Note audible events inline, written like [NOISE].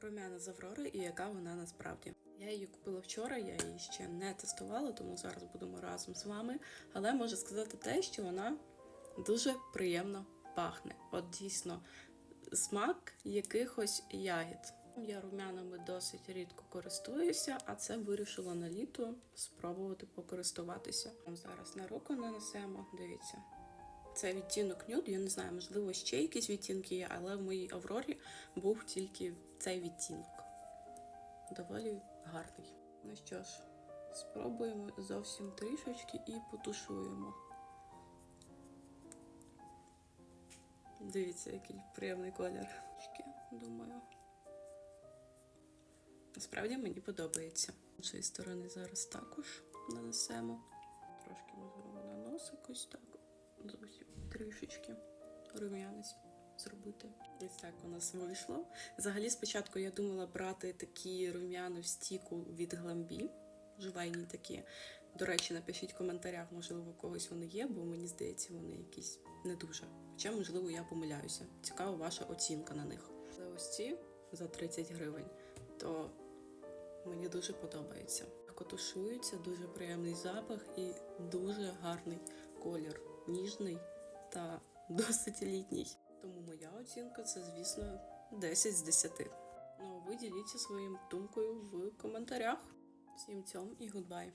румяна з Аврори і яка вона насправді. Я її купила вчора, я її ще не тестувала, тому зараз будемо разом з вами. Але можу сказати те, що вона дуже приємно пахне. От дійсно смак якихось ягід. Я румянами досить рідко користуюся, а це вирішила на літо спробувати покористуватися. Зараз на руку нанесемо, дивіться. Це відтінок нюд, я не знаю, можливо, ще якісь відтінки є, але в моїй Аврорі був тільки цей відтінок. Доволі гарний. Ну що ж, спробуємо зовсім трішечки і потушуємо. Дивіться, який приємний колір. Думаю. Насправді мені подобається. З цієї сторони зараз також нанесемо. Трошки ми на носик ось так. Зовсім трішечки рум'янець зробити. Ось так у нас вийшло. Взагалі, спочатку я думала брати такі рум'яни в стіку від гламбі. Жувайні такі. До речі, напишіть в коментарях, можливо, у когось вони є, бо мені здається, вони якісь не дуже. Хоча, можливо, я помиляюся. Цікава ваша оцінка на них. Але ось ці за 30 гривень, то мені дуже подобається. Легко тушується, дуже приємний запах і дуже гарний. Ніжний та [LAUGHS] досить літній. Тому моя оцінка це, звісно, 10 з 10. Ну, а ви діліться своєю думкою в коментарях. Всім цьом і гудбай!